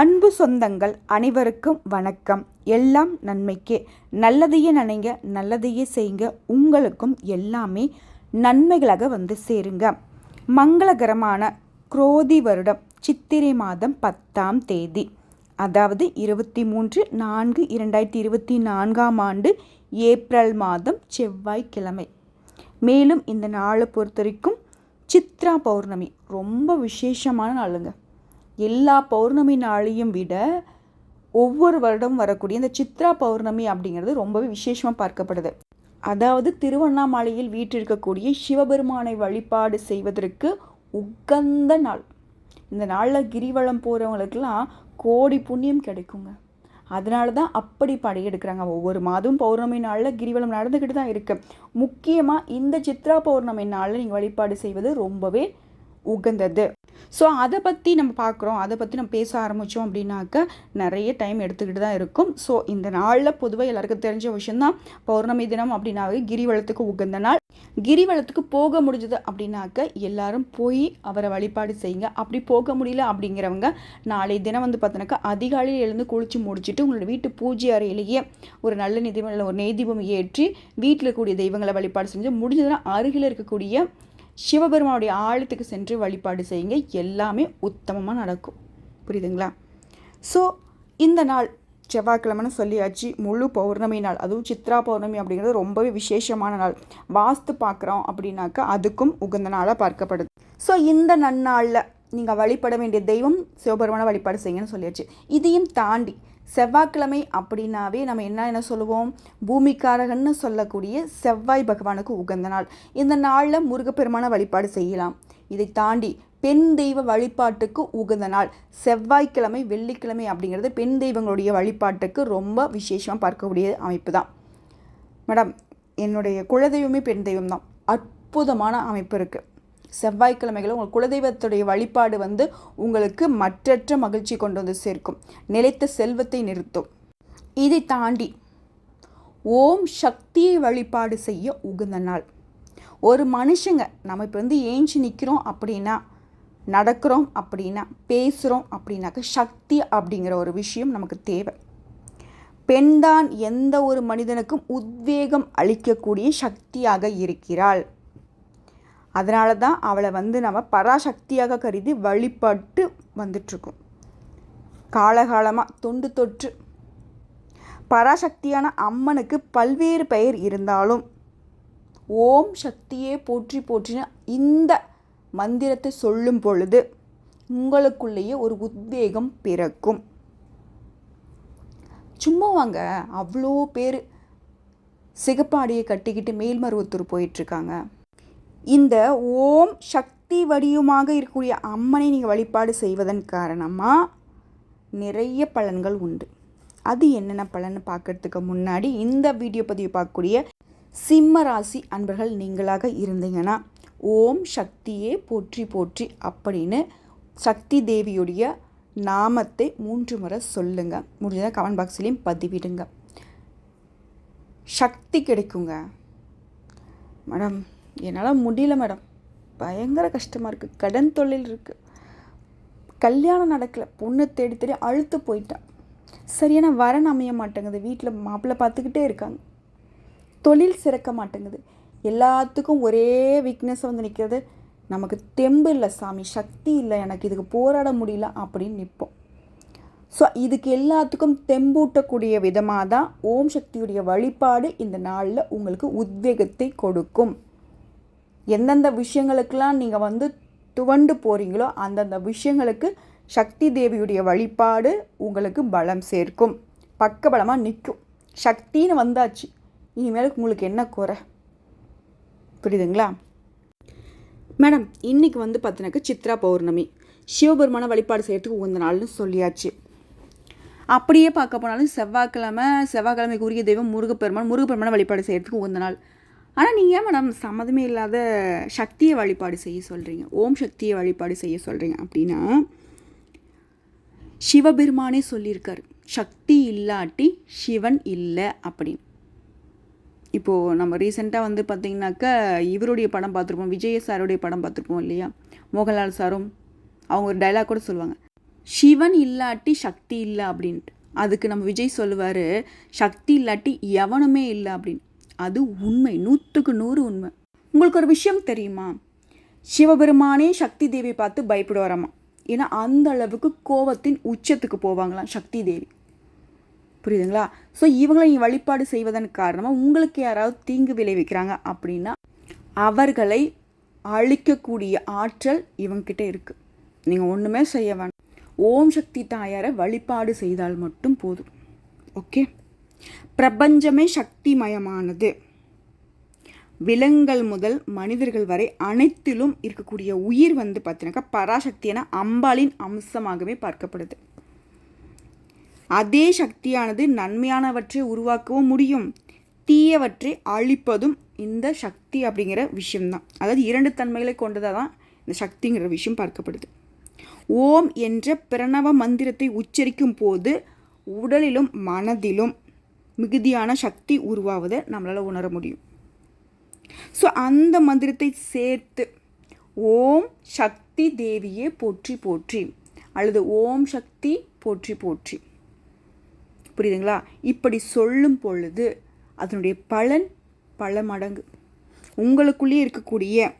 அன்பு சொந்தங்கள் அனைவருக்கும் வணக்கம். எல்லாம் நன்மைக்கே. நல்லதையே நினைங்க நல்லதையே செய்யுங்க. உங்களுக்கும் எல்லாமே நன்மைகளாக வந்து சேருங்க. மங்களகரமான குரோதி வருடம் சித்திரை மாதம் பத்தாம் தேதி. அதாவது இருபத்தி மூன்று நான்கு இரண்டாயிரத்தி இருபத்தி நான்காம் ஆண்டு ஏப்ரல் மாதம் செவ்வாய்க்கிழமை. மேலும் இந்த நாளை பொறுத்த வரைக்கும் சித்ரா பௌர்ணமி ரொம்ப விசேஷமான நாளுங்க. எல்லா பௌர்ணமி நாளையும் விட ஒவ்வொரு வருடம் வரக்கூடிய இந்த சித்ரா பௌர்ணமி அப்படிங்கிறது ரொம்பவே விசேஷமாக பார்க்கப்படுது. அதாவது திருவண்ணாமலையில் வீற்றிருக்கக்கூடிய சிவபெருமானை வழிபாடு செய்வதற்கு உகந்த நாள். இந்த நாளில் கிரிவலம் போகிறவங்களுக்கெல்லாம் கோடி புண்ணியம் கிடைக்குங்க. அதனால தான் அப்படி படையெடுக்கிறாங்க. ஒவ்வொரு மாதம் பௌர்ணமி நாளில் கிரிவலம் நடந்துக்கிட்டு தான் இருக்குது முக்கியமாக இந்த சித்ரா பௌர்ணமி நாளில் நீங்கள் வழிபாடு செய்வது ரொம்பவே உகந்தது. ஸோ அதை பற்றி நம்ம பார்க்குறோம். அதை பற்றி நம்ம பேச ஆரம்பித்தோம் அப்படின்னாக்க நிறைய டைம் எடுத்துக்கிட்டு தான் இருக்கும். ஸோ இந்த நாளில் பொதுவாக எல்லாருக்கும் தெரிஞ்ச விஷயந்தான் பௌர்ணமி தினம் அப்படின்னாவே கிரிவலத்துக்கு உகந்த நாள். கிரிவலத்துக்கு போக முடிஞ்சது அப்படின்னாக்க எல்லாரும் போய் அவரை வழிபாடு செய்யுங்க. அப்படி போக முடியல அப்படிங்கிறவங்க நாளை தினம் வந்து பார்த்தோன்னாக்கா அதிகாலையில் எழுந்து குளிச்சு முடிச்சுட்டு உங்களோட வீட்டு பூஜை அறையிலேயே ஒரு நல்ல நிதி ஒரு நெய்தீபம் ஏற்றி வீட்டில் இருக்கக்கூடிய தெய்வங்களை வழிபாடு செஞ்சு முடிஞ்சதுன்னா அருகில் இருக்கக்கூடிய சிவபெருமானுடைய ஆழத்துக்கு சென்று வழிபாடு செய்யுங்க. எல்லாமே உத்தமமாக நடக்கும். புரியுதுங்களா? ஸோ இந்த நாள் செவ்வாய்க்கிழமைன்னு சொல்லியாச்சு. முழு பௌர்ணமி நாள். அதுவும் சித்ரா பௌர்ணமி அப்படிங்கிறது ரொம்பவே விசேஷமான நாள். வாஸ்து பார்க்குறோம் அப்படின்னாக்கா அதுக்கும் உகந்த நாளாக பார்க்கப்படுது. ஸோ இந்த நன்னாளில் நீங்கள் வழிபட வேண்டிய தெய்வம் சிவபெருமான வழிபாடு செய்யுங்கன்னு சொல்லியாச்சு. இதையும் தாண்டி செவ்வாய்க்கிழமை அப்படின்னாவே நம்ம என்ன என்ன சொல்லுவோம்? பூமிக்காரகன்னு சொல்லக்கூடிய செவ்வாய் பகவானுக்கு உகந்த நாள். இந்த நாளில் முருகப்பெருமான வழிபாடு செய்யலாம். இதை தாண்டி பெண் தெய்வ வழிபாட்டுக்கு உகந்த நாள். செவ்வாய்க்கிழமை வெள்ளிக்கிழமை அப்படிங்கிறது பெண் தெய்வங்களுடைய வழிபாட்டுக்கு ரொம்ப விசேஷமாக பார்க்கக்கூடிய அமைப்பு தான் மேடம் என்னுடைய குலதெய்வமே பெண் தெய்வம் தான் அற்புதமான அமைப்பு இருக்குது செவ்வாய்க்கிழமைகளும் உங்கள் குலதெய்வத்துடைய வழிபாடு வந்து உங்களுக்கு மற்றற்ற மகிழ்ச்சி கொண்டு வந்து சேர்க்கும். நிலைத்த செல்வத்தை நிறுத்தும். இதை தாண்டி ஓம் சக்தியை வழிபாடு செய்ய உகந்த நாள். ஒரு மனுஷங்க நம்ம இப்போ வந்து ஏஞ்சி நிற்கிறோம் அப்படின்னா நடக்கிறோம் அப்படின்னா பேசுகிறோம் அப்படின்னாக்க சக்தி அப்படிங்கிற ஒரு விஷயம் நமக்கு தேவை. பெண்தான் எந்த ஒரு மனிதனுக்கும் உத்வேகம் அளிக்கக்கூடிய சக்தியாக இருக்கிறாள். அதனால தான் அவளை வந்து நம்ம பராசக்தியாக கருதி வழிபட்டு வந்துட்ருக்கோம் காலகாலமாக தொண்டு தொற்று. பராசக்தியான அம்மனுக்கு பல்வேறு பெயர் இருந்தாலும் ஓம் சக்தியே போற்றி போற்றின இந்த மந்திரத்தை சொல்லும் பொழுது உங்களுக்குள்ளேயே ஒரு உத்வேகம் பிறக்கும். சும்மா வாங்க அவ்வளோ பேர் சிகப்பாடியை கட்டிக்கிட்டு மேல்மருவத்தூர் போயிட்டுருக்காங்க. இந்த ஓம் சக்தி வடிவமாக இருக்கக்கூடிய அம்மனை நீங்கள் வழிபாடு செய்வதன் காரணமாக நிறைய பலன்கள் உண்டு. அது என்னென்ன பலன் பார்க்கறதுக்கு முன்னாடி இந்த வீடியோ பதிவு பார்க்கக்கூடிய சிம்ம ராசி அன்பர்கள் நீங்களாக இருந்தீங்கன்னா ஓம் சக்தியே போற்றி போற்றி அப்படின்னு சக்தி தேவியுடைய நாமத்தை மூன்று முறை சொல்லுங்கள் முடிஞ்சதாக கமெண்ட் பாக்ஸ்லேயும் பதிவிடுங்க. சக்தி கிடைக்குங்க. மேடம் என்னால் முடியல மேடம் பயங்கர கஷ்டமாக இருக்குது கடன் தொழில் இருக்குது கல்யாணம் நடக்கலை. பொண்ணு தேடி தேடி அழுத்து போயிட்டான் சரியான வரன் அமைய மாட்டேங்குது. வீட்டில் மாப்பிள்ளை பார்த்துக்கிட்டே இருக்காங்க. தொழில் சிறக்க மாட்டேங்குது. எல்லாத்துக்கும் ஒரே வீக்னஸ் வந்து நிற்கிறது நமக்கு தெம்பு இல்லை சாமி சக்தி இல்லை எனக்கு இதுக்கு போராட முடியல அப்படின்னு நிற்போம். ஸோ இதுக்கு எல்லாத்துக்கும் தெம்பூட்டக்கூடிய விதமாக தான் ஓம் சக்தியுடைய வழிபாடு இந்த நாளில் உங்களுக்கு உத்வேகத்தை கொடுக்கும். எந்தெந்த விஷயங்களுக்கெல்லாம் நீங்கள் வந்து துவண்டு போகிறீங்களோ அந்தந்த விஷயங்களுக்கு சக்தி தேவியுடைய வழிபாடு உங்களுக்கு பலம் சேர்க்கும். பக்கபலமாக நிற்கும். சக்தின்னு வந்தாச்சு. இனிமேல் உங்களுக்கு என்ன குறை? புரியுதுங்களா? மேடம் இன்றைக்கி வந்து பார்த்தினாக்க சித்ரா பௌர்ணமி. சிவபெருமான வழிபாடு செய்கிறதுக்கு உகந்த நாள்னு சொல்லியாச்சு. அப்படியே பார்க்க போனாலும் செவ்வாய்க்கிழமை செவ்வாய்க்கிழமைக்கு உரிய தெய்வம் முருகப்பெருமான் முருகப்பெருமான வழிபாடு செய்கிறதுக்கு உகந்த நாள். ஆனால் நீங்கள் ஏன் மேடம் சம்மதமே இல்லாத சக்தியை வழிபாடு செய்ய சொல்கிறீங்க ஓம் சக்தியை வழிபாடு செய்ய சொல்கிறீங்க அப்படின்னா சிவபெருமானே சொல்லியிருக்கார். சக்தி இல்லாட்டி சிவன் இல்லை அப்படின்னு. இப்போது நம்ம ரீசெண்டாக வந்து பார்த்திங்கனாக்கா இவருடைய படம் பார்த்துருப்போம் விஜய சாருடைய படம் பார்த்துருப்போம் இல்லையா? மோகன்லால் சாரும் அவங்க ஒரு டைலாக் கூட சொல்லுவாங்க. சிவன் இல்லாட்டி சக்தி இல்லை அப்படின்ட்டு. அதுக்கு நம்ம விஜய் சொல்லுவார் சக்தி இல்லாட்டி எவனுமே இல்லை அப்படின்னு. அது உண்மை. நூற்றுக்கு நூறு உண்மை. உங்களுக்கு ஒரு விஷயம் தெரியுமா? சிவபெருமானே சக்தி தேவி பார்த்து பயப்படுவாராமா? ஏன்னா அந்த அளவுக்கு கோபத்தின் உச்சத்துக்கு போவாங்களாம் சக்தி தேவி. புரியுதுங்களா? ஸோ இவங்களை நீ வழிபாடு செய்வதன் காரணமாக உங்களுக்கு யாராவது தீங்கு விளைவிக்கிறாங்க அப்படின்னா அவர்களை அழிக்கக்கூடிய ஆற்றல் இவங்கிட்ட இருக்குது நீங்கள் ஒன்றுமே செய்ய வேணாம். ஓம் சக்தி தாயாரை வழிபாடு செய்தால் மட்டும் போதும். ஓகே பிரபஞ்சமே சக்திமயமானது. விலங்குகள் முதல் மனிதர்கள் வரை அனைத்திலும் இருக்கக்கூடிய உயிர் வந்து பார்த்தீங்கன்னாக்கா பராசக்தியான அம்பாளின் அம்சமாகவே பார்க்கப்படுது. அதே சக்தியானது நன்மையானவற்றை உருவாக்கவும் முடியும். தீயவற்றை அழிப்பதும் இந்த சக்தி அப்படிங்கிற விஷயம்தான். அதாவது இரண்டு தன்மைகளை கொண்டதாக தான் இந்த சக்திங்கிற விஷயம் பார்க்கப்படுது. ஓம் என்ற பிரணவ மந்திரத்தை உச்சரிக்கும் போது உடலிலும் மனதிலும் மிகுதியான சக்தி உருவாவதை நம்மளால் உணர முடியும். ஸோ அந்த மந்திரத்தை சேர்த்து ஓம் சக்தி தேவியே போற்றி போற்றி அல்லது ஓம் சக்தி போற்றி போற்றி. புரியுதுங்களா? இப்படி சொல்லும் பொழுது அதனுடைய பலன் பல மடங்கு. உங்களுக்குள்ளேயே இருக்கக்கூடிய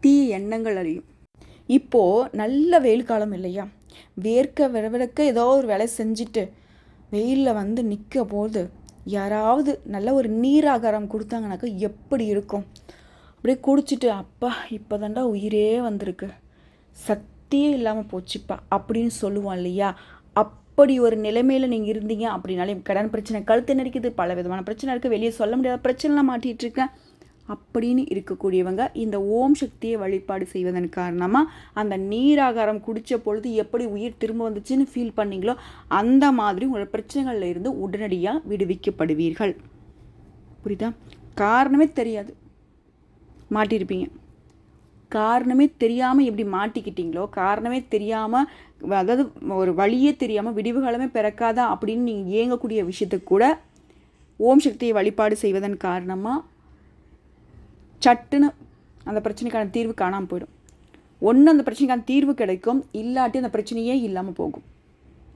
தீய எண்ணங்கள் அழியும். இப்போது நல்ல வெயில் காலம் இல்லையா? வேர்க்க விரவிறக்க ஏதோ ஒரு வேலை செஞ்சுட்டு வெயிலில் வந்து நிற்க போது யாராவது நல்ல ஒரு நீராகாரம் கொடுத்தாங்கனாக்கா எப்படி இருக்கும்? அப்படியே குடிச்சிட்டு அப்பா இப்போ தாண்டா உயிரே வந்திருக்கு. சக்தியே இல்லாமல் போச்சுப்பா அப்படின்னு சொல்லுவோம் இல்லையா? அப்படி ஒரு நிலைமையில் நீங்கள் இருந்தீங்க அப்படின்னாலே கடன் பிரச்சனை கழுத்து நடிக்குது பல விதமான பிரச்சனை இருக்குது வெளியே சொல்ல முடியாத பிரச்சனைலாம் மாட்டிகிட்டு இருக்கேன். அப்படின்னு இருக்கக்கூடியவங்க இந்த ஓம் சக்தியை வழிபாடு செய்வதன் காரணமாக அந்த நீராகாரம் குடித்த பொழுது எப்படி உயிர் திரும்ப வந்துச்சுன்னு ஃபீல் பண்ணீங்களோ அந்த மாதிரி உங்களோட பிரச்சனைகளில் இருந்து உடனடியாக விடுவிக்கப்படுவீர்கள். புரியுதா? காரணமே தெரியாது. மாட்டியிருப்பீங்க காரணமே தெரியாமல் எப்படி மாட்டிக்கிட்டீங்களோ காரணமே தெரியாமல் அதாவது ஒரு வழியே தெரியாமல் விடிவுகாலமே பிறக்காதா அப்படின்னு நீங்கள் இயங்கக்கூடிய விஷயத்துக்கு கூட ஓம் சக்தியை வழிபாடு செய்வதன் காரணமாக சட்டுன்னு அந்த பிரச்சனைக்கான தீர்வு காணாமல் போயிடும். ஒன்று அந்த பிரச்சனைக்கான தீர்வு கிடைக்கும் இல்லாட்டி அந்த பிரச்சனையே இல்லாமல் போகும்.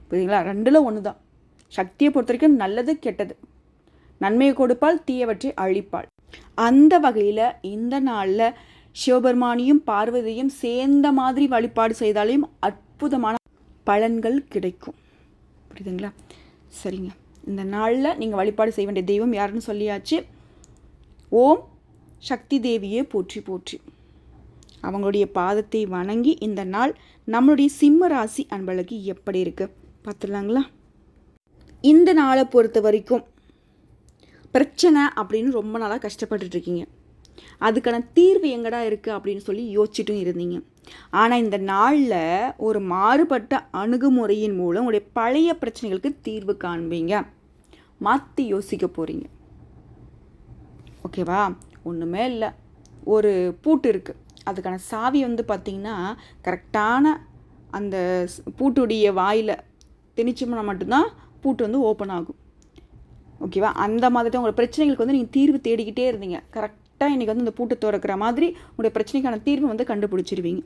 புரியுதுங்களா? ரெண்டில் ஒன்று தான் சக்தியை பொறுத்த வரைக்கும் நல்லது கெட்டது. நன்மையை கொடுப்பால் தீயவற்றை அழிப்பாள். அந்த வகையில் இந்த நாளில் சிவபெருமானியும் பார்வதியும் சேர்ந்த மாதிரி வழிபாடு செய்தாலையும் அற்புதமான பலன்கள் கிடைக்கும். புரியுதுங்களா? சரிங்க. இந்த நாளில் நீங்கள் வழிபாடு செய்ய வேண்டிய தெய்வம் யாருன்னு சொல்லியாச்சு? ஓம் சக்தி தேவியே போற்றி போற்றி. அவங்களுடைய பாதத்தை வணங்கி இந்த நாள் நம்மளுடைய சிம்ம ராசி அன்பழகி எப்படி இருக்கு? பார்த்துடலாங்களா? இந்த நாளை பொறுத்த வரைக்கும் பிரச்சனை அப்படின்னு ரொம்ப நாளாக கஷ்டப்பட்டுட்ருக்கீங்க அதுக்கான தீர்வு எங்கடா இருக்குது அப்படின்னு சொல்லி யோசிச்சுட்டும் இருந்தீங்க. ஆனால் இந்த நாளில் ஒரு மாறுபட்ட அணுகுமுறையின் மூலம் உங்களுடைய பழைய பிரச்சனைகளுக்கு தீர்வு காண்பீங்க. மாற்றி யோசிக்க போகிறீங்க ஓகேவா? ஒன்றுமே இல்லை. ஒரு பூட்டு இருக்குது அதுக்கான சாவி வந்து பார்த்திங்கன்னா கரெக்டான அந்த பூட்டுடைய வாயில் திணிச்சோம்னா மட்டும்தான் பூட்டு வந்து ஓப்பன் ஆகும். ஓகேவா அந்த மாதிரி தான் உங்களோட பிரச்சனைகளுக்கு வந்து நீங்கள் தீர்வு தேடிக்கிட்டே இருந்தீங்க. கரெக்டாக இன்றைக்கி வந்து இந்த பூட்டை திறக்கிற மாதிரி உங்களுடைய பிரச்சனைக்கான தீர்வு வந்து கண்டுபிடிச்சிருவீங்க.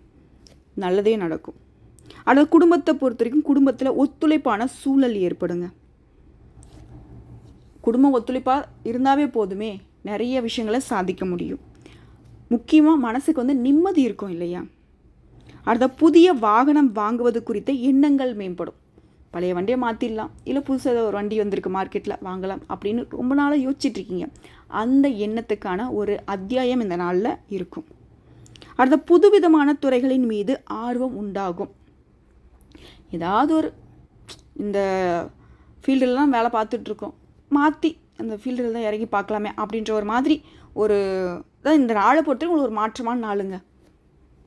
நல்லதே நடக்கும். ஆனால் குடும்பத்தை பொறுத்த வரைக்கும் குடும்பத்தில் ஒத்துழைப்பான சூழல் ஏற்படுங்க. குடும்பம் ஒத்துழைப்பாக இருந்தாவே போதுமே. நிறைய விஷயங்களை சாதிக்க முடியும். முக்கியமாக மனசுக்கு வந்து நிம்மதி இருக்கும் இல்லையா? அடுத்த புதிய வாகனம் வாங்குவது குறித்த எண்ணங்கள் மேம்படும். பழைய வண்டியை மாற்றிடலாம் இல்லை புதுசாக ஒரு வண்டி வந்திருக்கு மார்க்கெட்டில் வாங்கலாம் அப்படின்னு ரொம்ப நாளாக யோசிச்சுட்ருக்கீங்க. அந்த எண்ணத்துக்கான ஒரு அத்தியாயம் இந்த நாளில் இருக்கும். அடுத்த புதுவிதமான துறைகளின் மீது ஆர்வம் உண்டாகும். ஏதாவது ஒரு இந்த ஃபீல்டுலாம் வேலை பார்த்துட்ருக்கோம். மாற்றி அந்த ஃபீல்டில் தான் இறங்கி பார்க்கலாமே அப்படின்ற ஒரு மாதிரி ஒரு தான் இந்த நாளை பொறுத்தவரை உங்களுக்கு ஒரு மாற்றமான நாளுங்க.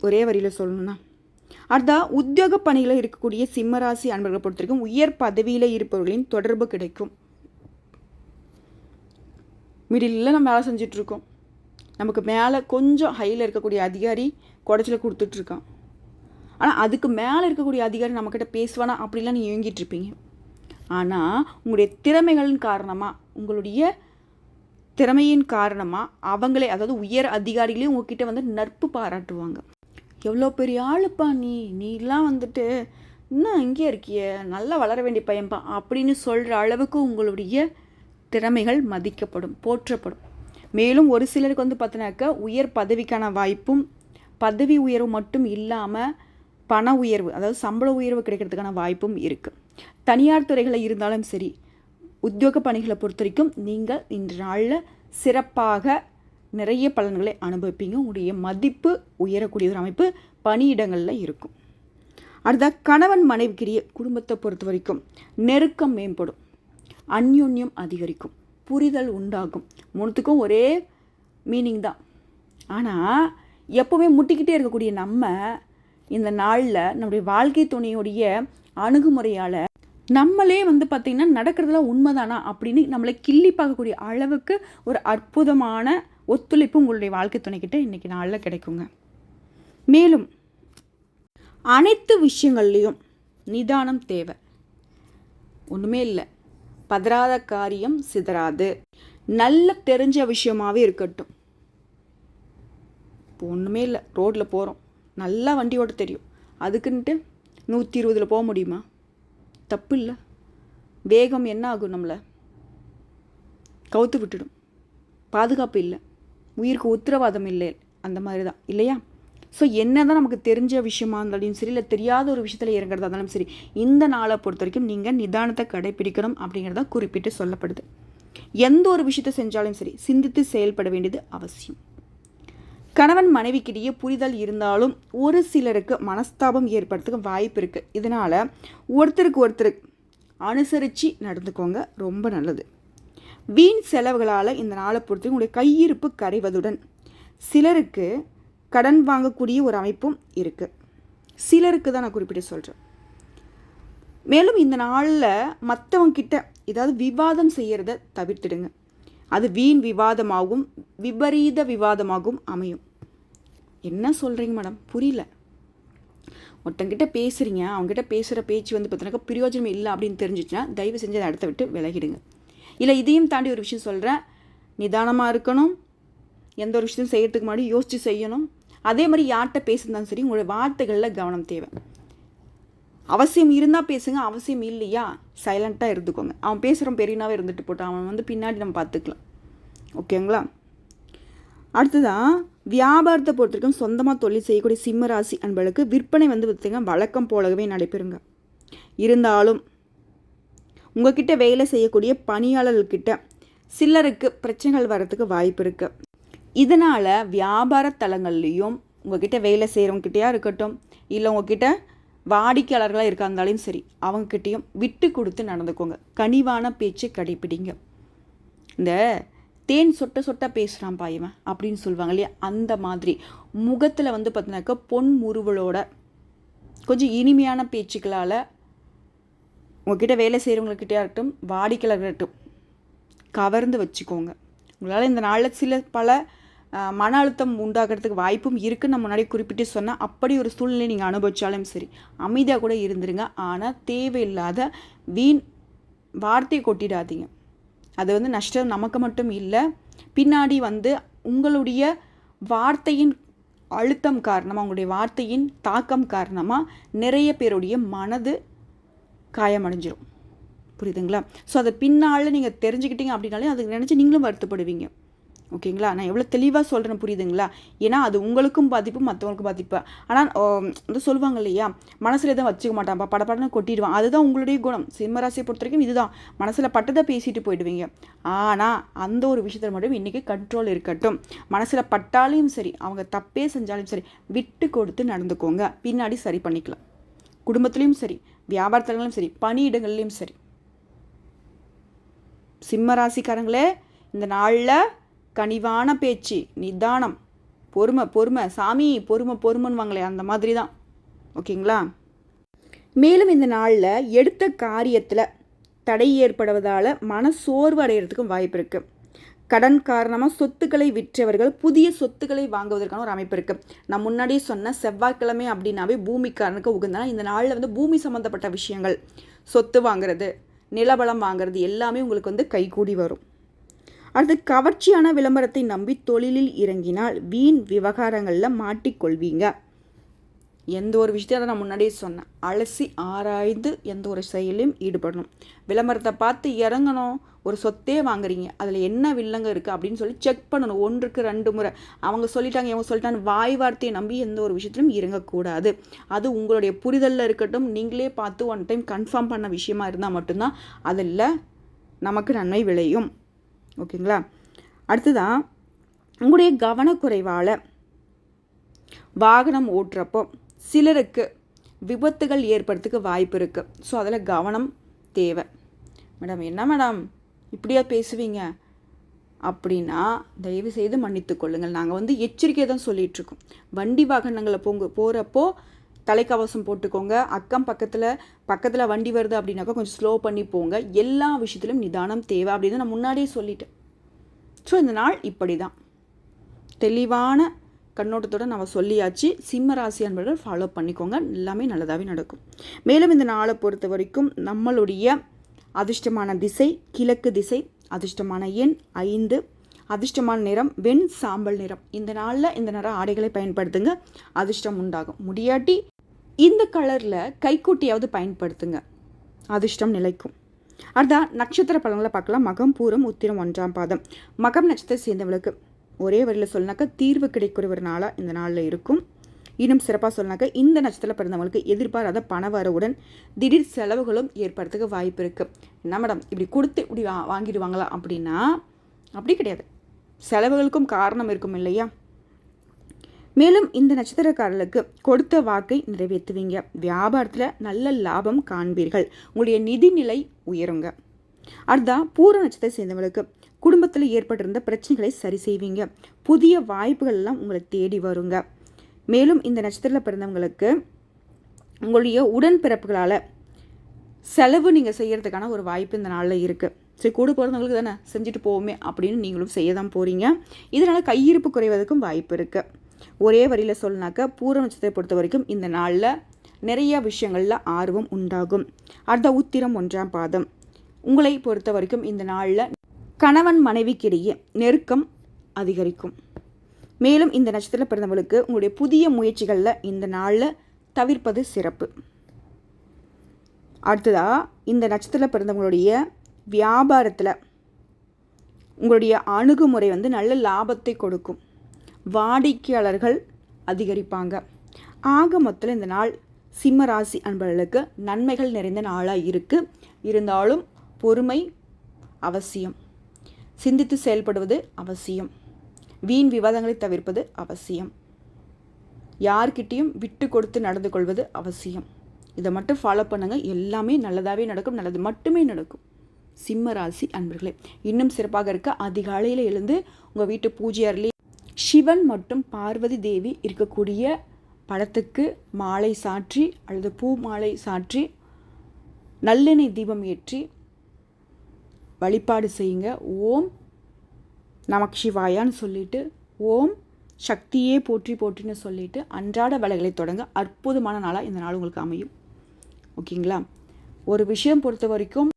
ஒரே வரியில் சொல்லணும்னா. அடுத்தா உத்தியோக பணியில் இருக்கக்கூடிய சிம்மராசி அன்பர்களை பொறுத்த வரைக்கும் உயர் பதவியில் இருப்பவர்களின் தொடர்பு கிடைக்கும். மிடில் நம்ம வேலை செஞ்சிட்ருக்கோம். நமக்கு மேலே கொஞ்சம் ஹையில் இருக்கக்கூடிய அதிகாரி குடச்சில் கொடுத்துட்ருக்கான். ஆனால் அதுக்கு மேலே இருக்கக்கூடிய அதிகாரி நம்மக்கிட்ட பேசுவானா அப்படிலாம் நீங்கள் இயங்கிட்டு இருப்பீங்க ஆனால் உங்களுடைய திறமைகளின் காரணமாக உங்களுடைய திறமையின் காரணமாக அவங்களே அதாவது உயர் அதிகாரிகளையும் உங்ககிட்ட வந்து நட்பு பாராட்டுவாங்க. எவ்வளோ பெரிய ஆளுப்பா நீ? நீலாம் வந்துட்டு இன்னும் இங்கே இருக்கிய? நல்லா வளர வேண்டிய பையன்பா? அப்படின்னு சொல்கிற அளவுக்கு உங்களுடைய திறமைகள் மதிக்கப்படும் போற்றப்படும். மேலும் ஒரு சிலருக்கு வந்து பார்த்தினாக்கா உயர் பதவிக்கான வாய்ப்பும் பதவி உயர்வு மட்டும் இல்லாமல் பண உயர்வு அதாவது சம்பள உயர்வு கிடைக்கிறதுக்கான வாய்ப்பும் இருக்குது தனியார் துறைகளில் இருந்தாலும் சரி உத்தியோக பணிகளை பொறுத்த வரைக்கும் நீங்கள் இன்று நாளில் சிறப்பாக நிறைய பலன்களை அனுபவிப்பீங்க. உங்களுடைய மதிப்பு உயரக்கூடிய ஒரு அமைப்பு பணியிடங்களில் இருக்கும். அடுத்த கணவன் மனைவிக்கிறிய குடும்பத்தை பொறுத்த வரைக்கும் நெருக்கம் மேம்படும். அந்யோன்யம் அதிகரிக்கும். புரிதல் உண்டாகும். மூணுத்துக்கும் ஒரே மீனிங் தான். ஆனால் எப்போவுமே முட்டிக்கிட்டே இருக்கக்கூடிய நம்ம இந்த நாளில் நம்முடைய வாழ்க்கை துணையுடைய அணுகுமுறையால் நம்மளே வந்து பார்த்திங்கன்னா நடக்கிறதுலாம் உண்மைதானா அப்படின்னு நம்மளை கிள்ளி பார்க்கக்கூடிய அளவுக்கு ஒரு அற்புதமான ஒத்துழைப்பு உங்களுடைய வாழ்க்கை துணைக்கிட்ட இன்றைக்கி நாளில் கிடைக்குங்க. மேலும் அனைத்து விஷயங்கள்லேயும் நிதானம் தேவை. ஒன்றுமே இல்லை. பதறாத காரியம் சிதறாது. நல்ல தெரிஞ்ச விஷயமாகவே இருக்கட்டும். இப்போ ஒன்றுமே இல்லை. ரோட்டில் போகிறோம் நல்லா வண்டி ஓட்ட தெரியும். அதுக்குன்ட்டு நூற்றி இருபதில் போக முடியுமா? தப்பு இல்லை வேகம் என்ன ஆகும் நம்மளை? கவுத்து விட்டுடும். பாதுகாப்பு இல்லை. உயிருக்கு உத்தரவாதம் இல்லை. அந்த மாதிரி தான் இல்லையா? ஸோ என்ன தான் நமக்கு தெரிஞ்ச விஷயமா இருந்தாலும் சரி இல்லை தெரியாத ஒரு விஷயத்தில் இறங்குறதா இருந்தாலும் சரி இந்த நாளை பொறுத்த வரைக்கும் நீங்கள் நிதானத்தை கடைபிடிக்கணும் அப்படிங்கிறத குறிப்பிட்டு சொல்லப்படுது. எந்த ஒரு விஷயத்தை செஞ்சாலும் சரி சிந்தித்து செயல்பட வேண்டியது அவசியம். கணவன் மனைவிக்கிடையே புரிதல் இருந்தாலும் ஒரு சிலருக்கு மனஸ்தாபம் ஏற்படுறதுக்கு வாய்ப்பு இருக்குது இதனால் ஒருத்தருக்கு ஒருத்தர் அனுசரித்து நடந்துக்கோங்க. ரொம்ப நல்லது. வீண் செலவுகளால் இந்த நாளை பொறுத்து உங்களுடைய கையிருப்பு கரைவதுடன் சிலருக்கு கடன் வாங்கக்கூடிய ஒரு அமைப்பும் இருக்குது சிலருக்கு தான் நான் குறிப்பிட்டு சொல்கிறேன் மேலும் இந்த நாளில் மற்றவங்கிட்ட ஏதாவது விவாதம் செய்கிறத தவிர்த்துடுங்க. அது வீண் விவாதமாகவும் விபரீத விவாதமாகவும் அமையும். என்ன சொல்கிறீங்க மேடம் புரியல. ஒருத்தங்கிட்ட பேசுகிறீங்க அவங்ககிட்ட பேசுகிற பேச்சு வந்து பார்த்தீங்கன்னா பிரயோஜனம் இல்லை அப்படின்னு தெரிஞ்சிச்சுன்னா தயவு செஞ்சு அதை அடுத்த விட்டு விலகிடுங்க. இல்லை இதையும் தாண்டி ஒரு விஷயம் சொல்கிறேன் நிதானமாக இருக்கணும். எந்த ஒரு விஷயத்தையும் செய்கிறதுக்கு முன்னாடி யோசித்து செய்யணும். அதே மாதிரி யார்கிட்ட பேசுனாலும் சரி உங்களோட வார்த்தைகளில் கவனம் தேவை. அவசியம் இருந்தால் பேசுங்க அவசியம் இல்லையா? சைலண்ட்டாக இருந்துக்கோங்க. அவன் பேசுகிறவன் பெரியனாவே இருந்துட்டு போட்டான். அவன் வந்து பின்னாடி நம்ம பார்த்துக்கலாம் ஓகேங்களா அடுத்ததான் வியாபாரத்தை பொறுத்தவரைக்கும் சொந்தமாக தொழில் செய்யக்கூடிய சிம்மராசி அன்பளுக்கு விற்பனை வந்து பார்த்திங்கன்னா வழக்கம் போலவே நடைபெறுங்க. இருந்தாலும் உங்ககிட்ட வேலை செய்யக்கூடிய பணியாளர்கிட்ட சிலருக்கு பிரச்சனைகள் வர்றதுக்கு வாய்ப்பு இருக்குது இதனால் வியாபார தலங்கள்லேயும் உங்ககிட்ட வேலை செய்கிறவங்ககிட்டயா இருக்கட்டும் இல்லை உங்ககிட்ட வாடிக்கையாளர்களாக இருக்காங்களாலையும் சரி அவங்கக்கிட்டேயும் விட்டு கொடுத்து நடந்துக்கோங்க. கனிவான பேச்சு கடைப்பிடிங்க. இந்த தேன் சொட்ட சொட்ட பேசுகிறான் பாயவன் அப்படின்னு சொல்லுவாங்க இல்லையா? அந்த மாதிரி. முகத்தில் வந்து பார்த்தீங்கன்னாக்கா பொன் முருவலோட கொஞ்சம் இனிமையான பேச்சுக்களால் உங்ககிட்ட வேலை செய்கிறவங்கக்கிட்டே இருக்கட்டும் வாடிக்கையாளர்கிட்டும் கவர்ந்து வச்சுக்கோங்க. உங்களால் இந்த நாளில் சில பல மன அழுத்தம் உண்டாகிறதுக்கு வாய்ப்பும் இருக்குன்னு நம்ம முன்னாடி குறிப்பிட்டு சொன்னால் அப்படி ஒரு சூழ்நிலை நீங்கள் அனுபவித்தாலும் சரி அமைதியாக கூட இருந்துருங்க. ஆனால் தேவையில்லாத வீண் வார்த்தை கொட்டிடாதீங்க. அது வந்து நஷ்டம் நமக்கு மட்டும் இல்லை பின்னாடி வந்து உங்களுடைய வார்த்தையின் அழுத்தம் காரணமாக உங்களுடைய வார்த்தையின் தாக்கம் காரணமாக நிறைய பேருடைய மனது காயமடைஞ்சிரும். புரியுதுங்களா? ஸோ அதை பின்னால் நீங்கள் தெரிஞ்சுக்கிட்டீங்க அப்படின்னாலே அதுக்கு நினச்சி நீங்களும் வருத்தப்படுவீங்க. ஓகேங்களா? நான் எவ்வளோ தெளிவாக சொல்கிறேன் புரியுதுங்களா? ஏன்னா அது உங்களுக்கும் பாதிப்பு மற்றவங்களுக்கும் பாதிப்பு. ஆனால் வந்து சொல்லுவாங்க இல்லையா? மனசில் எதுவும் வச்சுக்க மாட்டான்ப்பா படப்படன்னு கொட்டிடுவான். அதுதான் உங்களுடைய குணம். சிம்மராசியை பொறுத்த வரைக்கும் இதுதான். மனசில் பட்டதை பேசிட்டு போயிடுவீங்க. ஆனால் அந்த ஒரு விஷயத்தில் மட்டும் இன்றைக்கி கண்ட்ரோல் இருக்கட்டும். மனசில் பட்டாலையும் சரி அவங்க தப்பே செஞ்சாலும் சரி விட்டு கொடுத்து நடந்துக்கோங்க. பின்னாடி சரி பண்ணிக்கலாம். குடும்பத்துலேயும் சரி வியாபாரத்துலையும் சரி பணியிடங்கள்லேயும் சரி. சிம்ம ராசிக்காரங்களே இந்த நாளில் கனிவான பேச்சு நிதானம் பொறுமை பொறுமை. சாமி பொறுமை பொறுமைன்னுவாங்களே அந்த மாதிரி தான் ஓகேங்களா? மேலும் இந்த நாளில் எடுத்த காரியத்தில் தடை ஏற்படுவதால் மன சோர்வு அடைகிறதுக்கும் வாய்ப்பு இருக்குது கடன் காரணமாக சொத்துக்களை விற்றவர்கள் புதிய சொத்துக்களை வாங்குவதற்கான ஒரு அமைப்பு இருக்குது நான் முன்னாடியே சொன்ன செவ்வாய்க்கிழமை அப்படின்னாவே பூமிக்காரனுக்கு உகந்தனா இந்த நாளில் வந்து பூமி சம்மந்தப்பட்ட விஷயங்கள். சொத்து வாங்குறது நிலபலம் வாங்குறது எல்லாமே உங்களுக்கு வந்து கைகூடி வரும். அடுத்து கவர்ச்சியான விளம்பரத்தை நம்பி தொழிலில் இறங்கினால் வீண் விவகாரங்களில் மாட்டிக்கொள்வீங்க எந்த ஒரு விஷயத்தையும் அதை நான் முன்னாடியே சொன்னேன். அலசி ஆராய்ந்து எந்த ஒரு செயலையும் ஈடுபடணும். விளம்பரத்தை பார்த்து இறங்கணும். ஒரு சொத்தே வாங்குறீங்க. அதில் என்ன வில்லங்க இருக்குது அப்படின்னு சொல்லி செக் பண்ணணும். ஒன்றுக்கு ரெண்டு முறை. அவங்க சொல்லிட்டாங்க இவங்க சொல்லிட்டாங்க வாய் வார்த்தையை நம்பி எந்த ஒரு விஷயத்திலும் இறங்கக்கூடாது. அது உங்களுடைய புரிதலில் இருக்கட்டும். நீங்களே பார்த்து ஒன் டைம் கன்ஃபார்ம் பண்ண விஷயமா இருந்தால் மட்டும்தான் அதில் நமக்கு நன்மை விளையும். ஓகேங்களா? அடுத்ததான் உங்களுடைய கவனக்குறைவால் வாகனம் ஓட்டுறப்போ சிலருக்கு விபத்துகள் ஏற்படுறதுக்கு வாய்ப்பு இருக்குது ஸோ அதில் கவனம் தேவை. மேடம் என்ன மேடம்? இப்படியா பேசுவீங்க? அப்படின்னா தயவு செய்து மன்னித்து கொள்ளுங்கள். நாங்கள் வந்து எச்சரிக்கை தான் சொல்லிகிட்ருக்கோம் வண்டி வாகனங்களை போங்க போகிறப்போ தலைக்கவசம் போட்டுக்கோங்க. அக்கம் பக்கத்தில் பக்கத்தில் வண்டி வருது அப்படின்னாக்கா கொஞ்சம் ஸ்லோ பண்ணி போங்க. எல்லா விஷயத்திலும் நிதானம் தேவை அப்படின்னு நான் முன்னாடியே சொல்லிட்டேன். ஸோ இந்த நாள் இப்படி தான் தெளிவான கண்ணோட்டத்தோடு நம்ம சொல்லியாச்சு. சிம்ம ராசி அன்பர்கள் ஃபாலோ பண்ணிக்கோங்க. எல்லாமே நல்லதாகவே நடக்கும். மேலும் இந்த நாளை பொறுத்த வரைக்கும் நம்மளுடைய அதிர்ஷ்டமான திசை கிழக்கு திசை அதிர்ஷ்டமான எண் ஐந்து. அதிர்ஷ்டமான நிறம் வெண் சாம்பல் நிறம். இந்த நாளில் இந்த நிற ஆடைகளை பயன்படுத்துங்க. அதிர்ஷ்டம் உண்டாகும். முடியாட்டி இந்த கலரில் கைக்குட்டியாவது பயன்படுத்துங்க. அதிர்ஷ்டம் நிலைக்கும். அடுத்தா நட்சத்திர பலன்களை பார்க்கலாம். மகம் பூரம் உத்திரம் ஒன்றாம் பாதம். மகம் நட்சத்திரம் சேர்ந்தவளுக்கு ஒரே வரியில் சொல்லினாக்கா தீர்வு கிடைக்கிற ஒரு நாளாக இந்த நாளில் இருக்கும். இன்னும் சிறப்பாக சொன்னாக்க இந்த நட்சத்திரத்தில் பிறந்தவங்களுக்கு எதிர்பாராத பண வரவுடன் திடீர் செலவுகளும் ஏற்படுறதுக்கு வாய்ப்பு இருக்குது என்ன மேடம் இப்படி கொடுத்து இப்படி வா வாங்கிடுவாங்களா அப்படின்னா அப்படி கிடையாது. செலவுகளுக்கும் காரணம் இருக்கும் இல்லையா? மேலும் இந்த நட்சத்திரக்காரர்களுக்கு கொடுத்த வாக்கை நிறைவேற்றுவீங்க. வியாபாரத்தில் நல்ல லாபம் காண்பீர்கள். உங்களுடைய நிதிநிலை உயருங்க. அடுத்தா பூர நட்சத்திரம் சேர்ந்தவங்களுக்கு குடும்பத்தில் ஏற்பட்டிருந்த பிரச்சனைகளை சரி செய்வீங்க. புதிய வாய்ப்புகள் எல்லாம் உங்களை தேடி வருங்க. மேலும் இந்த நட்சத்திரத்தில் பிறந்தவங்களுக்கு உங்களுடைய உடன்பிறப்புகளால் செலவு நீங்கள் செய்கிறதுக்கான ஒரு வாய்ப்பு இந்த நாளில் இருக்குது சரி கூட பிறந்தவங்களுக்கு தானே செஞ்சுட்டு போவோமே அப்படின்னு நீங்களும் செய்ய தான் போகிறீங்க இதனால் கையிருப்பு குறைவதற்கும் வாய்ப்பு இருக்குது ஒரே வரியில் சொல்லினாக்க பூர்வ நட்சத்திரத்தை பொறுத்த வரைக்கும் இந்த நாளில் நிறைய விஷயங்களில் ஆர்வம் உண்டாகும். அடுத்த உத்திரம் ஒன்றாம் பாதம். உங்களை பொறுத்த வரைக்கும் இந்த நாளில் கணவன் மனைவிக்கிடையே நெருக்கம் அதிகரிக்கும். மேலும் இந்த நட்சத்திரத்தில் பிறந்தவங்களுக்கு உங்களுடைய புதிய முயற்சிகளில் இந்த நாளில் தவிர்ப்பது சிறப்பு. அடுத்ததாக இந்த நட்சத்திரத்தில் பிறந்தவங்களுடைய வியாபாரத்தில் உங்களுடைய அணுகுமுறை வந்து நல்ல லாபத்தை கொடுக்கும். வாடிக்கையாளர்கள் அதிகரிப்பாங்க. ஆக மொத்தத்தில் இந்த நாள் சிம்ம ராசி அன்பர்களுக்கு நன்மைகள் நிறைந்த நாளாக இருக்குது இருந்தாலும் பொறுமை அவசியம். சிந்தித்து செயல்படுவது அவசியம். வீண் விவாதங்களை தவிர்ப்பது அவசியம். யார்கிட்டையும் விட்டு கொடுத்து நடந்து கொள்வது அவசியம். இதை மட்டும் ஃபாலோ பண்ணுங்கள் எல்லாமே நல்லதாகவே நடக்கும். நல்லது மட்டுமே நடக்கும். சிம்ம ராசி அன்பர்களே இன்னும் சிறப்பாக இருக்க அதிகாலையில் எழுந்து உங்கள் வீட்டு பூஜை அருளி சிவன் மற்றும் பார்வதி தேவி இருக்கக்கூடிய படத்துக்கு மாலை சாற்றி அல்லது பூ மாலை சாற்றி நல்லெண்ணெய் தீபம் ஏற்றி வழிபாடு செய்யுங்க. ஓம் நமக் சிவாயான்னு சொல்லிட்டு ஓம் சக்தியே போற்றி போற்றின்னு சொல்லிட்டு அன்றாட வேலைகளை தொடங்க அற்புதமான நாளாக இந்த நாள் உங்களுக்கு அமையும். ஓகேங்களா? ஒரு விஷயம் பொறுத்த வரைக்கும்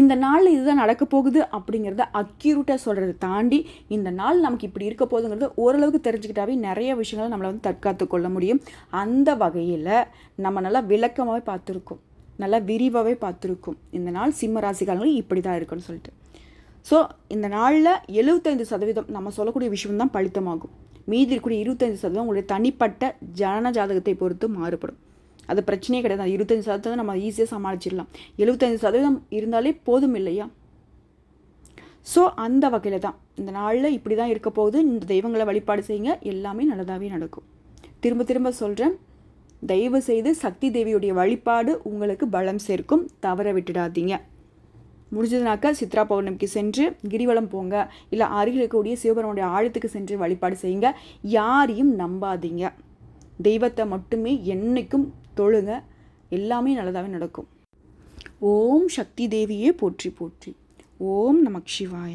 இந்த நாளில் இதுதான் நடக்க போகுது அப்படிங்கிறத அக்யூரேட்டாக சொல்கிறத தாண்டி இந்த நாள் நமக்கு இப்படி இருக்க போகுதுங்கிறத ஓரளவுக்கு தெரிஞ்சுக்கிட்டாவே நிறைய விஷயங்களை நம்மளை வந்து தற்காத்து கொள்ள முடியும். அந்த வகையில் நம்ம நல்லா விளக்கமாகவே பார்த்துருக்கோம். நல்லா விரிவாகவே பார்த்துருக்கோம். இந்த நாள் சிம்ம ராசிக்காரங்களும் இப்படி தான் இருக்குன்னு சொல்லிட்டு. ஸோ இந்த நாளில் எழுபத்தைந்து சதவீதம் நம்ம சொல்லக்கூடிய விஷயம் தான் பழித்தமாகும். மீதி இருக்கக்கூடிய இருபத்தைந்து சதவீதம் உங்களுடைய தனிப்பட்ட ஜனன ஜாதகத்தை பொறுத்து மாறுபடும். அது பிரச்சனையே கிடையாது. இருபத்தஞ்சி சதவீதம் நம்ம ஈஸியாக சமாளிச்சிடலாம். எழுபத்தஞ்சு சதவீதம் இருந்தாலே போதும் இல்லையா? ஸோ அந்த வகையில் தான். இந்த நாளில் இப்படி தான் இருக்க போகுது. இந்த தெய்வங்களை வழிபாடு செய்யுங்க. எல்லாமே நல்லதாகவே நடக்கும். திரும்ப திரும்ப சொல்கிறேன் தயவு செய்து சக்தி தேவியுடைய வழிபாடு உங்களுக்கு பலம் சேர்க்கும். தவற விட்டுடாதீங்க. முடிஞ்சதுனாக்கா சித்ரா பௌர்ணமிக்கு சென்று கிரிவலம் போங்க. இல்லை அருகில் இருக்கக்கூடிய சிவபெருமனுடைய ஆழத்துக்கு சென்று வழிபாடு செய்யுங்க. யாரையும் நம்பாதீங்க. தெய்வத்தை மட்டுமே என்றைக்கும் தொழுங்க எல்லாமே நல்லதாகவே நடக்கும். ஓம் சக்தி தேவியே போற்றி போற்றி. ஓம் நமக் சிவாய.